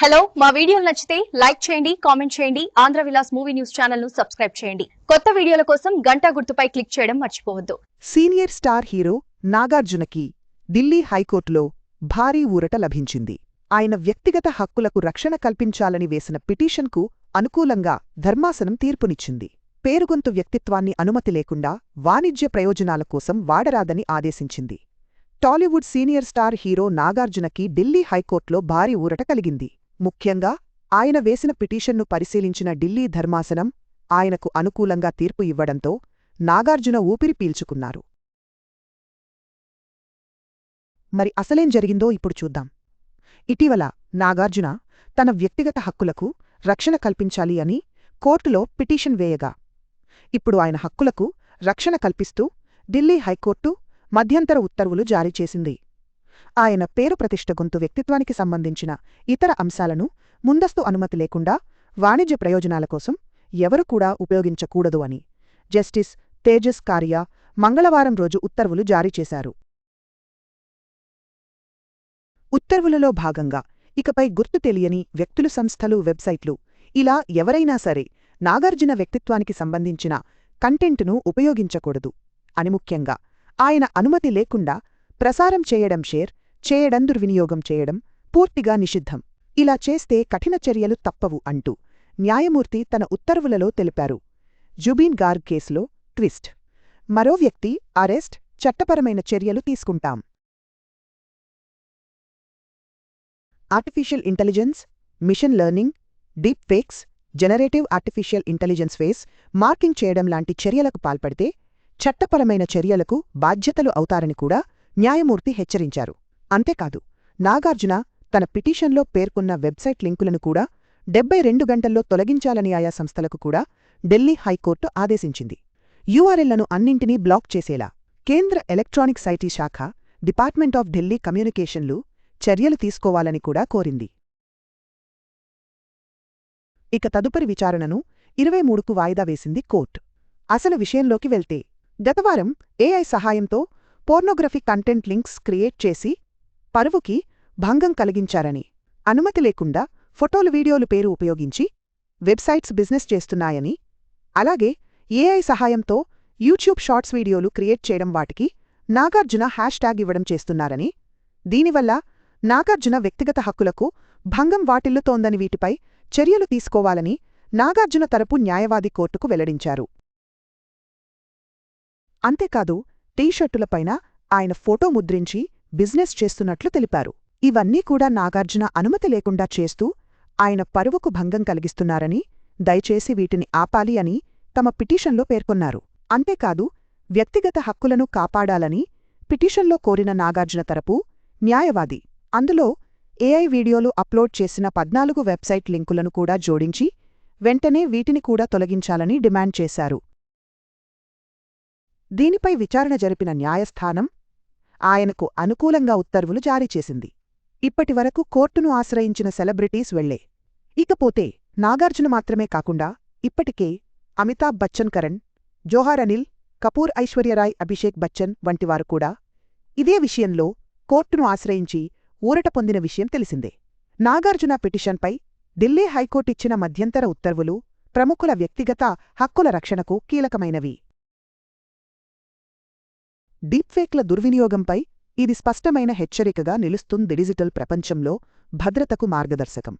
Hello మా వీడియోలు నచ్చితే లైక్ చేయండి కామెంట్ చేయండి ఆంధ్ర విలాస్ మూవీ న్యూస్ ఛానల్ను సబ్స్క్రైబ్ చేయండి. కొత్త వీడియోల కోసం గంట గుర్తుపై క్లిక్ చేయడం మర్చిపోవద్దు. సీనియర్ స్టార్ హీరో నాగార్జునకి ఢిల్లీ హైకోర్టులో భారీ ఊరట లభించింది. ఆయన వ్యక్తిగత హక్కులకు రక్షణ కల్పించాలని వేసిన పిటిషన్కు అనుకూలంగా ధర్మాసనం తీర్పునిచ్చింది. పేరుగొంతు వ్యక్తిత్వాన్ని అనుమతి లేకుండా వాణిజ్య ప్రయోజనాల కోసం వాడరాదని ఆదేశించింది. టాలీవుడ్ సీనియర్ స్టార్ హీరో నాగార్జునకి ఢిల్లీ హైకోర్టులో భారీ ఊరట కలిగింది. ముఖ్యంగా ఆయన వేసిన పిటిషన్ను పరిశీలించిన ఢిల్లీ ధర్మాసనం ఆయనకు అనుకూలంగా తీర్పు ఇవ్వడంతో నాగార్జున ఊపిరి పీల్చుకున్నారు. మరి అసలేం జరిగిందో ఇప్పుడు చూద్దాం. ఇటీవల నాగార్జున తన వ్యక్తిగత హక్కులకు రక్షణ కల్పించాలి అని కోర్టులో పిటిషన్ వేయగా ఇప్పుడు ఆయన హక్కులకు రక్షణ కల్పిస్తూ ఢిల్లీ హైకోర్టు మధ్యంతర ఉత్తర్వులు జారీ చేసింది. ఆయన పేరు ప్రతిష్ట గొంతు వ్యక్తిత్వానికి సంబంధించిన ఇతర అంశాలను ముందస్తు అనుమతి లేకుండా వాణిజ్య ప్రయోజనాల కోసం ఎవరు కూడా ఉపయోగించకూడదు అని జస్టిస్ తేజస్ కారియా మంగళవారం రోజు ఉత్తర్వులు జారీ చేశారు. ఉత్తర్వులలో భాగంగా ఇకపై గుర్తు తెలియని వ్యక్తులు సంస్థలు వెబ్సైట్లు ఇలా ఎవరైనా సరే నాగార్జున వ్యక్తిత్వానికి సంబంధించిన కంటెంట్ను ఉపయోగించకూడదు అని ముఖ్యంగా ఆయన అనుమతి లేకుండా ప్రసారం చేయడం షేర్ చేయడం దుర్వినియోగం చేయడం పూర్తిగా నిషిద్ధం. ఇలా చేస్తే కఠిన చర్యలు తప్పవు అంటూ న్యాయమూర్తి తన ఉత్తర్వులలో తెలిపారు. జుబీన్ గార్గ్ కేసులో ట్విస్ట్. మరో వ్యక్తి అరెస్ట్ చట్టపరమైన చర్యలు తీసుకుంటాం. Artificial intelligence machine learning deep fakes generative artificial intelligence face marking చేయడం లాంటి చర్యలకు పాల్పడితే చట్టపరమైన చర్యలకు బాధ్యతలు అవుతారని కూడా న్యాయమూర్తి హెచ్చరించారు. అంతేకాదు నాగార్జున తన పిటిషన్లో పేర్కొన్న వెబ్సైట్ లింకులను కూడా డెబ్బై రెండు గంటల్లో తొలగించాలని ఆయా సంస్థలకు కూడా ఢిల్లీ హైకోర్టు ఆదేశించింది. యూఆర్ఎల్లను అన్నింటినీ బ్లాక్ చేసేలా కేంద్ర ఎలక్ట్రానిక్ సైటీ శాఖ డిపార్ట్మెంట్ ఆఫ్ ఢిల్లీ కమ్యూనికేషన్లు చర్యలు తీసుకోవాలని కూడా కోరింది. ఇక తదుపరి విచారణను ఇరవై మూడుకు వాయిదా వేసింది కోర్టు. అసలు విషయంలోకి వెళ్తే గతవారం ఏఐ సహాయంతో పోర్నోగ్రఫీ కంటెంట్ లింక్స్ క్రియేట్ చేసి పరువుకి భంగం కలిగించారని అనుమతి లేకుండా ఫోటోలు వీడియోలు పేరు ఉపయోగించి వెబ్సైట్స్ బిజినెస్ చేస్తున్నాయని అలాగే ఏఐ సహాయంతో యూట్యూబ్ షార్ట్స్ వీడియోలు క్రియేట్ చేయడం వాటికి నాగార్జున హ్యాష్ ట్యాగ్ ఇవ్వడం చేస్తున్నారని దీనివల్ల నాగార్జున వ్యక్తిగత హక్కులకు భంగం వాటిల్లుతోందని వీటిపై చర్యలు తీసుకోవాలని నాగార్జున తరపు న్యాయవాది కోర్టుకు వెల్లడించారు. అంతేకాదు టీషర్టులపైన ఆయన ఫోటో ముద్రించి బిజినెస్ చేస్తున్నట్లు తెలిపారు. ఇవన్నీ కూడా నాగార్జున అనుమతి లేకుండా చేస్తూ ఆయన పరువుకు భంగం కలిగిస్తున్నారని దయచేసి వీటిని ఆపాలి అని తమ పిటిషన్లో పేర్కొన్నారు. అంతేకాదు వ్యక్తిగత హక్కులను కాపాడాలని పిటిషన్లో కోరిన నాగార్జున తరపు న్యాయవాది. అందులో ఏఐ వీడియోలు అప్లోడ్ చేసిన పద్నాలుగు వెబ్సైట్ లింకులను కూడా జోడించి వెంటనే వీటిని కూడా తొలగించాలని డిమాండ్ చేశారు. దీనిపై విచారణ జరిపిన న్యాయస్థానం ఆయనకు అనుకూలంగా ఉత్తర్వులు జారీ చేసింది. ఇప్పటివరకు కోర్టును ఆశ్రయించిన సెలబ్రిటీస్ వెళ్ళే. ఇకపోతే నాగార్జున మాత్రమే కాకుండా ఇప్పటికే అమితాబ్ బచ్చన్ కరణ్ జోహార్ అనిల్ కపూర్ ఐశ్వర్యరాయ్ అభిషేక్ బచ్చన్ వంటివారు కూడా ఇదే విషయంలో కోర్టును ఆశ్రయించి ఊరట పొందిన విషయం తెలిసిందే. నాగార్జున పిటిషన్పై ఢిల్లీ హైకోర్టు ఇచ్చిన మధ్యంతర ఉత్తర్వులు ప్రముఖుల వ్యక్తిగత హక్కుల రక్షణకు కీలకమైనవి. డీప్ఫేక్ల దుర్వినియోగంపై ఇది స్పష్టమైన హెచ్చరికగా నిలుస్తుంది డిజిటల్ ప్రపంచంలో భద్రతకు మార్గదర్శకం.